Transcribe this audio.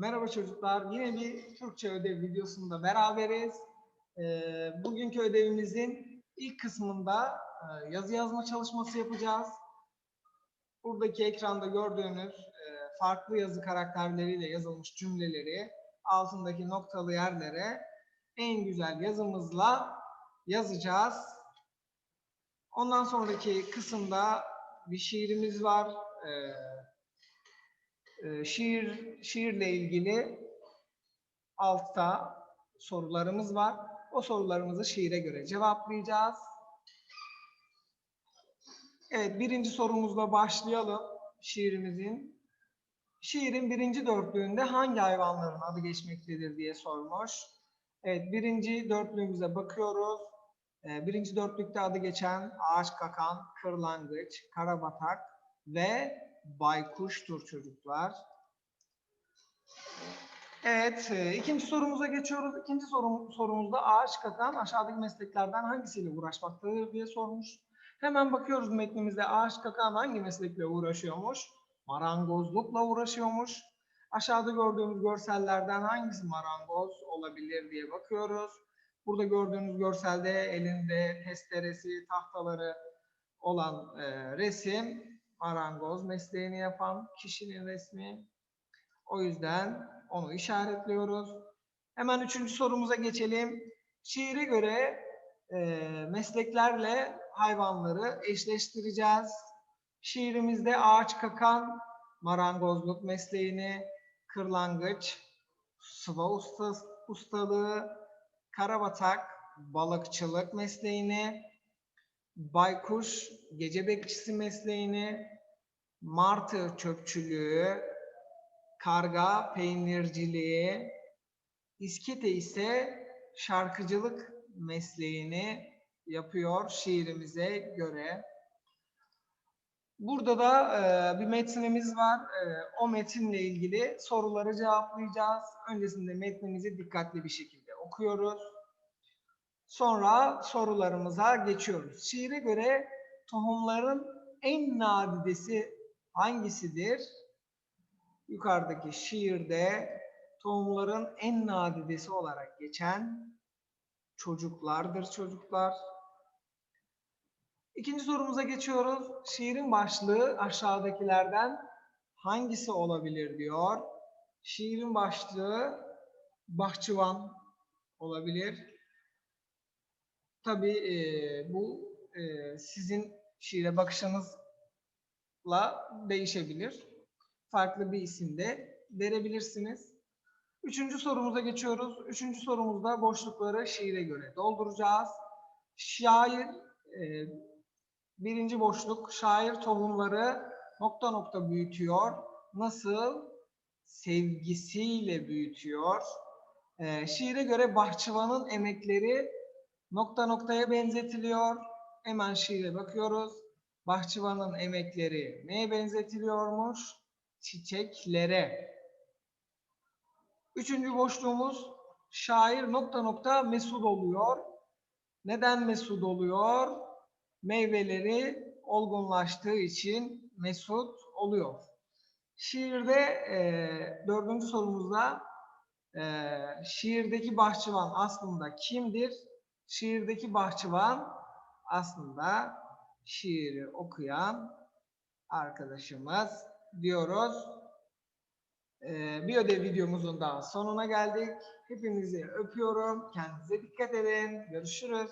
Merhaba çocuklar. Yine bir Türkçe ödev videosunda beraberiz. Ee, bugünkü ödevimizin ilk kısmında e, yazı yazma çalışması yapacağız. Buradaki ekranda gördüğünüz e, farklı yazı karakterleriyle yazılmış cümleleri altındaki noktalı yerlere en güzel yazımızla yazacağız. Ondan sonraki kısımda bir şiirimiz var. Ee, e, şiir şiirle ilgili altta sorularımız var. O sorularımızı şiire göre cevaplayacağız. Evet, birinci sorumuzla başlayalım şiirimizin. Şiirin birinci dörtlüğünde hangi hayvanların adı geçmektedir diye sormuş. Evet, birinci dörtlüğümüze bakıyoruz. Ee, Birinci dörtlükte adı geçen ağaç kakan, kırlangıç, karabatak ve baykuştur çocuklar. Evet, e, ikinci sorumuza geçiyoruz. İkinci sorum, sorumuzda ağaç kakan aşağıdaki mesleklerden hangisiyle uğraşmaktadır diye sormuş. Hemen bakıyoruz metnimizde ağaç kakan hangi meslekle uğraşıyormuş? Marangozlukla uğraşıyormuş. Aşağıda gördüğümüz görsellerden hangisi marangoz olabilir diye bakıyoruz. Burada gördüğünüz görselde elinde testeresi, tahtaları olan e, resim marangoz mesleğini yapan kişinin resmi. O yüzden onu işaretliyoruz. Hemen üçüncü sorumuza geçelim. Şiire göre e, mesleklerle hayvanları eşleştireceğiz. Şiirimizde ağaç kakan marangozluk mesleğini, kırlangıç, sıva ustası, ustalığı, karabatak balıkçılık mesleğini, baykuş gece bekçisi mesleğini, martı çöpçülüğü, karga peynirciliği, iskete ise şarkıcılık mesleğini yapıyor şiirimize göre. Burada da e, bir metnimiz var. E, o metinle ilgili soruları cevaplayacağız. Öncesinde metnimizi dikkatli bir şekilde okuyoruz. Sonra sorularımıza geçiyoruz. Şiire göre tohumların en nadidesi hangisidir? Yukarıdaki şiirde tohumların en nadidesi olarak geçen çocuklardır çocuklar. İkinci sorumuza geçiyoruz. Şiirin başlığı aşağıdakilerden hangisi olabilir diyor. Şiirin başlığı bahçıvan olabilir. Tabii e, bu e, sizin şiire bakışınızla değişebilir. Farklı bir isim de verebilirsiniz. Üçüncü sorumuza geçiyoruz. Üçüncü sorumuzda boşlukları şiire göre dolduracağız. Şair, e, birinci boşluk, şair tohumları nokta nokta büyütüyor. Nasıl? Sevgisiyle büyütüyor. E, şiire göre bahçıvanın emekleri nokta noktaya benzetiliyor. Hemen şiire bakıyoruz. Bahçıvanın emekleri neye benzetiliyormuş? Çiçeklere. Üçüncü boşluğumuz şair nokta nokta mesut oluyor. Neden mesut oluyor? Meyveleri olgunlaştığı için mesut oluyor. Şiirde e, dördüncü sorumuzda e, şiirdeki bahçıvan aslında kimdir? Şiirdeki bahçıvan aslında şiiri okuyan arkadaşımız diyoruz. Ee, bir ödev videomuzun daha sonuna geldik. Hepinizi öpüyorum. Kendinize dikkat edin. Görüşürüz.